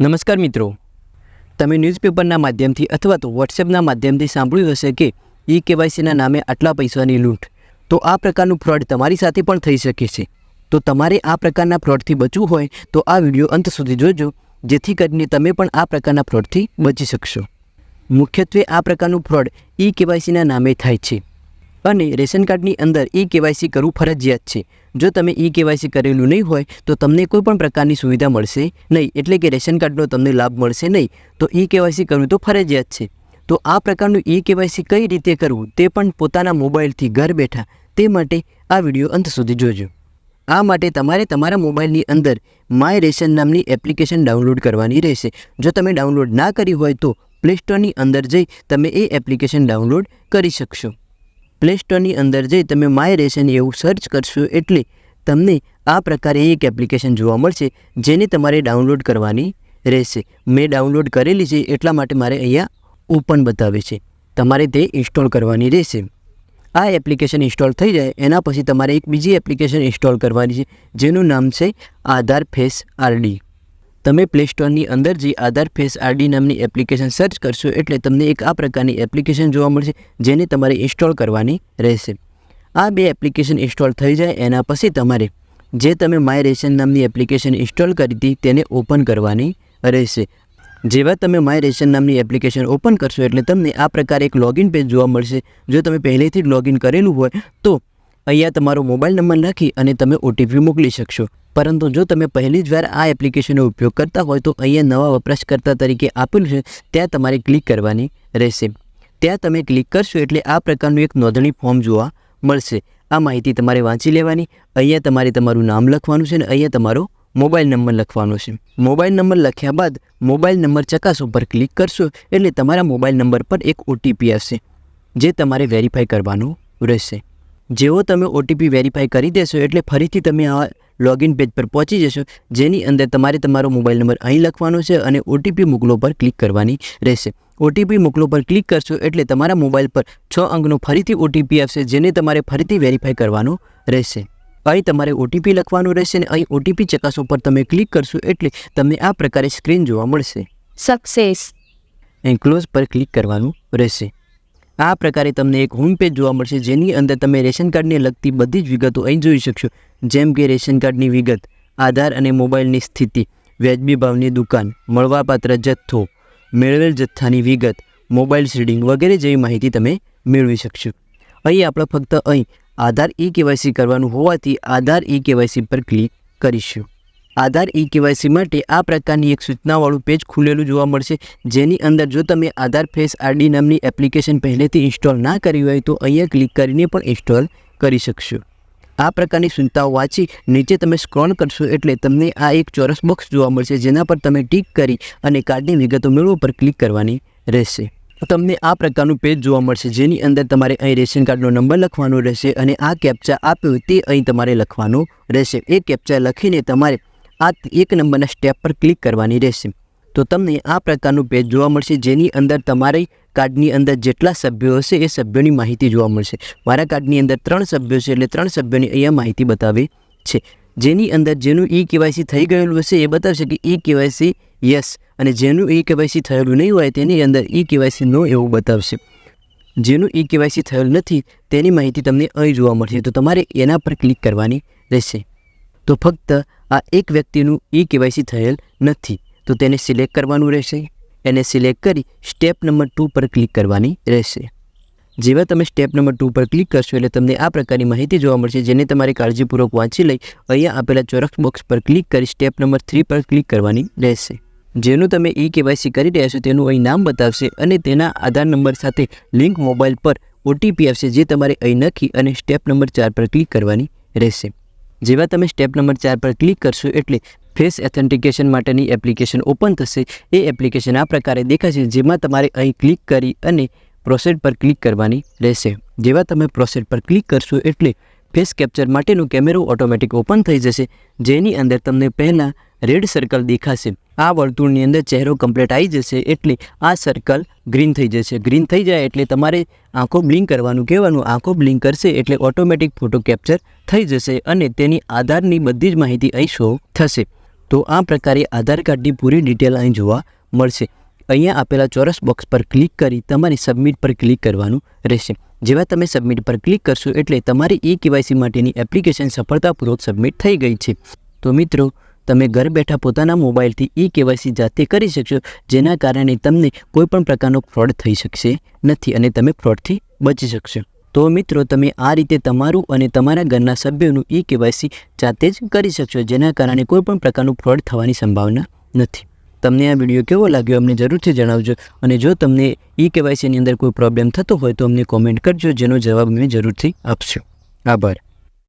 નમસ્કાર મિત્રો. તમે ન્યૂઝપેપરના માધ્યમથી અથવા તો વોટ્સએપના માધ્યમથી સાંભળ્યું હશે કે ઈ કેવાયસીના નામે આટલા પૈસાની લૂંટ. તો આ પ્રકારનું ફ્રોડ તમારી સાથે પણ થઈ શકે છે. તો તમારે આ પ્રકારના ફ્રોડથી બચવું હોય તો આ વીડિયો અંત સુધી જોજો, જેથી કરીને તમે પણ આ પ્રકારના ફ્રોડથી બચી શકશો. મુખ્યત્વે આ પ્રકારનું ફ્રોડ ઈ કેવાયસીના નામે થાય છે. અને રેશન કાર્ડની અંદર ઈ કેવાયસી કરવું ફરજિયાત છે. જો તમે ઈ કેવાયસી કરેલું નહીં હોય, તો તમને કોઈ પણ પ્રકારની સુવિધા મળશે નહીં. એટલે કે રેશન કાર્ડનો તમને લાભ મળશે નહીં. તો ઈ કેવાયસી કરવું તો ફરજિયાત છે. તો આ પ્રકારનું ઈ કેવાયસી કઈ રીતે કરવું, તે પણ પોતાના મોબાઈલથી ઘર બેઠા. તે માટે આ વીડિયો અંત સુધી જોજો. આ માટે તમારે તમારા મોબાઈલની અંદર માય રેશન નામની એપ્લિકેશન ડાઉનલોડ કરવાની રહેશે. જો તમે ડાઉનલોડ ના કરી હોય તો પ્લે સ્ટોરની અંદર જઈ તમે એ એપ્લિકેશન ડાઉનલોડ કરી શકશો. પ્લે સ્ટોરની અંદર જઈ તમે માય રેશન એવું સર્ચ કરશો એટલે તમને આ પ્રકારે એક એપ્લિકેશન જોવા મળશે, જેને તમારે ડાઉનલોડ કરવાની રહેશે. મેં ડાઉનલોડ કરેલી છે, એટલા માટે મારે અહીંયા ઓપન બતાવે છે. તમારે તે ઇન્સ્ટોલ કરવાની રહેશે. આ એપ્લિકેશન ઇન્સ્ટોલ થઈ જાય, એના પછી તમારે એક બીજી એપ્લિકેશન ઇન્સ્ટોલ કરવાની છે, જેનું નામ છે આધાર ફેસ આરડી તમે પ્લે સ્ટોરની અંદર જે આધાર ફેસ આરડી નામની એપ્લિકેશન સર્ચ કરશો એટલે તમને એક આ પ્રકારની એપ્લિકેશન જોવા મળશે, જેને તમારે ઇન્સ્ટોલ કરવાની રહેશે. આ બે એપ્લિકેશન ઇન્સ્ટોલ થઈ જાય, એના પછી તમારે જે તમે માય રેશન નામની એપ્લિકેશન ઇન્સ્ટોલ કરી હતી, તેને ઓપન કરવાની રહેશે. જેવા તમે માય રેશન નામની એપ્લિકેશન ઓપન કરશો, એટલે તમને આ પ્રકારે એક લોગિન પેજ જોવા મળશે. જો તમે પહેલેથી જ લોગિન કરેલું હોય, તો અહીંયા તમારો મોબાઈલ નંબર નાખી અને તમે ઓટીપી મોકલી શકશો. પરંતુ જો તમે પહેલી જ વાર આ એપ્લિકેશનનો ઉપયોગ કરતા હોય તો અહીંયા નવા વપરાશકર્તા તરીકે આપેલું છે, ત્યાં તમારે ક્લિક કરવાની રહેશે. ત્યાં તમે ક્લિક કરશો એટલે આ પ્રકારનું એક નોંધણી ફોર્મ જોવા મળશે. આ માહિતી તમારે વાંચી લેવાની, અહીંયા તમારે તમારું નામ લખવાનું છે અને અહીંયા તમારો મોબાઈલ નંબર લખવાનો છે. મોબાઈલ નંબર લખ્યા બાદ મોબાઈલ નંબર ચકાસો પર ક્લિક કરશો એટલે તમારા મોબાઈલ નંબર પર એક ઓટીપી આવશે, જે તમારે વેરીફાઈ કરવાનું રહેશે. જેવો તમે ઓટીપી વેરીફાઈ કરી દેશો એટલે ફરીથી તમે આ લોગિન પેજ પર પહોંચી જશો જેની અંદર તમારે તમારો મોબાઈલ નંબર અહીં લખવાનો છે અને ઓટીપી મોકલો પર ક્લિક કરવાની રહેશે. ઓટીપી મોકલો પર ક્લિક કરશો એટલે તમારા મોબાઈલ પર છ અંકનો ફરીથી ઓટીપી આવશે જેને તમારે ફરીથી વેરીફાઈ કરવાનો રહેશે. અહીં તમારે ઓટીપી લખવાનું રહેશે અને અહીં ઓટીપી ચકાસો પર તમે ક્લિક કરશો એટલે તમને આ પ્રકારે સ્ક્રીન જોવા મળશે. સક્સેસ અહીં ક્લોઝ પર ક્લિક કરવાનું રહેશે. આ પ્રકારે તમને એક હોમ પેજ જોવા મળશે. જેની અંદર તમે રેશન કાર્ડને લગતી બધી જ વિગતો અહીં જોઈ શકશો. જેમ કે રેશન કાર્ડની વિગત, આધાર અને મોબાઈલની સ્થિતિ, વ્યાજબી ભાવની દુકાન, મળવાપાત્ર જથ્થો, મેળવેલ જથ્થાની વિગત, મોબાઈલ સીડિંગ વગેરે જેવી માહિતી તમે મેળવી શકશો. અહીં આપણે ફક્ત અહીં આધાર ઈ કેવાયસી કરવાનું હોવાથી આધાર ઈ કેવાયસી પર ક્લિક કરીશું. આધાર ઈ કેવાયસી માટે આ પ્રકારની એક સૂચનાવાળું પેજ ખુલેલું જોવા મળશે. જેની અંદર જો તમે આધાર ફેસ આરડી નામની એપ્લિકેશન પહેલેથી ઇન્સ્ટોલ ના કરી હોય તો અહીંયા ક્લિક કરીને પણ ઇન્સ્ટોલ કરી શકશો. આ પ્રકારની સૂચનાઓ વાંચી નીચે તમે સ્ક્રોલ કરશો એટલે તમને આ એક ચોરસ બોક્સ જોવા મળશે, જેના પર તમે ટીક કરી અને કાર્ડની વિગતો મેળવો પર ક્લિક કરવાની રહેશે. તમને આ પ્રકારનું પેજ જોવા મળશે, જેની અંદર તમારે અહીં રેશન કાર્ડનો નંબર લખવાનો રહેશે અને આ કેપ્ચા આપ્યો તે અહીં તમારે લખવાનું રહેશે. એ કેપ્ચા લખીને તમારે આ એક નંબરના સ્ટેપ પર ક્લિક કરવાની રહેશે. તો તમને આ પ્રકારનું પેજ જોવા મળશે. જેની અંદર તમારી કાર્ડની અંદર જેટલા સભ્યો હશે એ સભ્યોની માહિતી જોવા મળશે. મારા કાર્ડની અંદર ત્રણ સભ્યો છે એટલે ત્રણ સભ્યોની અહીંયા માહિતી બતાવે છે. જેની અંદર જેનું ઈ કેવાયસી થઈ ગયેલું હશે એ બતાવશે કે ઈ કેવાયસી યસ અને જેનું ઈ કેવાયસી થયેલું નહીં હોય તેની અંદર ઈ કેવાયસી નો એવું બતાવશે. જેનું ઈ કેવાયસી થયેલ નથી તેની માહિતી તમને અહીં જોવા મળશે. તો તમારે એના પર ક્લિક કરવાની રહેશે. તો ફક્ત આ એક વ્યક્તિનું ઈ કેવાયસી થયેલ નથી. તો તેને સિલેક્ટ કરવાનું રહેશે. એને સિલેક્ટ કરી સ્ટેપ નંબર ટુ પર ક્લિક કરવાની રહેશે. જેવા તમે સ્ટેપ નંબર ટુ પર ક્લિક કરશો એટલે તમને આ પ્રકારની માહિતી જોવા મળશે, જેને તમારે કાળજીપૂર્વક વાંચી લઈ અહીંયા આપેલા ચોરસ બોક્સ પર ક્લિક કરી સ્ટેપ નંબર થ્રી પર ક્લિક કરવાની રહેશે. જેનું તમે ઈ કેવાયસી કરી રહ્યા છો તેનું અહીં નામ બતાવશે અને તેના આધાર નંબર સાથે લિંક મોબાઈલ પર ઓટીપી આવશે, જે તમારે અહીં નખી અને સ્ટેપ નંબર ચાર પર ક્લિક કરવાની રહેશે. જેવા તમે સ્ટેપ નંબર ચાર પર ક્લિક કરશો એટલે ફેસ એથેન્ટિકેશન માટેની એપ્લિકેશન ઓપન થશે. એ એપ્લિકેશન આ પ્રકારે દેખાશે જેમાં તમારે અહીં ક્લિક કરી અને પ્રોસેડ પર ક્લિક કરવાની રહેશે. જેવા તમે પ્રોસેડ પર ક્લિક કરશો એટલે ફેસ કેપ્ચર માટેનું કેમેરો ઓટોમેટિક ઓપન થઈ જશે, જેની અંદર તમને પહેલાં રેડ સર્કલ દેખાશે. આ વર્તુળની અંદર ચહેરો કમ્પ્લીટ આવી જશે એટલે આ સર્કલ ગ્રીન થઈ જશે. ગ્રીન થઈ જાય એટલે તમારે આંખો બ્લિંક કરવાનું કહેવાનું, આંખો બ્લિંક કરશે એટલે ઓટોમેટિક ફોટો કેપ્ચર થઈ જશે અને તેની આધારની બધી જ માહિતી અહીં શો થશે. તો આ પ્રકારે આધાર કાર્ડની પૂરી ડિટેલ અહીં જોવા મળશે. અહીંયા આપેલા ચોરસ બોક્સ પર ક્લિક કરી તમારી સબમિટ પર ક્લિક કરવાનું રહેશે. જેવા તમે સબમિટ પર ક્લિક કરશો એટલે તમારી ઈ કેવાયસી માટેની એપ્લિકેશન સફળતાપૂર્વક સબમિટ થઈ ગઈ છે. તો મિત્રો, તમે ઘર બેઠા પોતાના મોબાઈલથી ઈ કેવાયસી જાતે કરી શકશો, જેના કારણે તમને કોઈપણ પ્રકારનો ફ્રોડ થઈ શકશે નથી અને તમે ફ્રોડથી બચી શકશો. તો મિત્રો, તમે આ રીતે તમારું અને તમારા ઘરના સભ્યોનું ઈ કેવાયસી જાતે જ કરી શકશો, જેના કારણે કોઈપણ પ્રકારનું ફ્રોડ થવાની સંભાવના નથી. તમને આ વીડિયો કેવો લાગ્યો અમને જરૂરથી જણાવજો. અને જો તમને ઈ કેવાયસીની અંદર કોઈ પ્રોબ્લેમ થતો હોય તો અમને કોમેન્ટ કરજો, જેનો જવાબ અમે જરૂરથી આપશું. આભાર.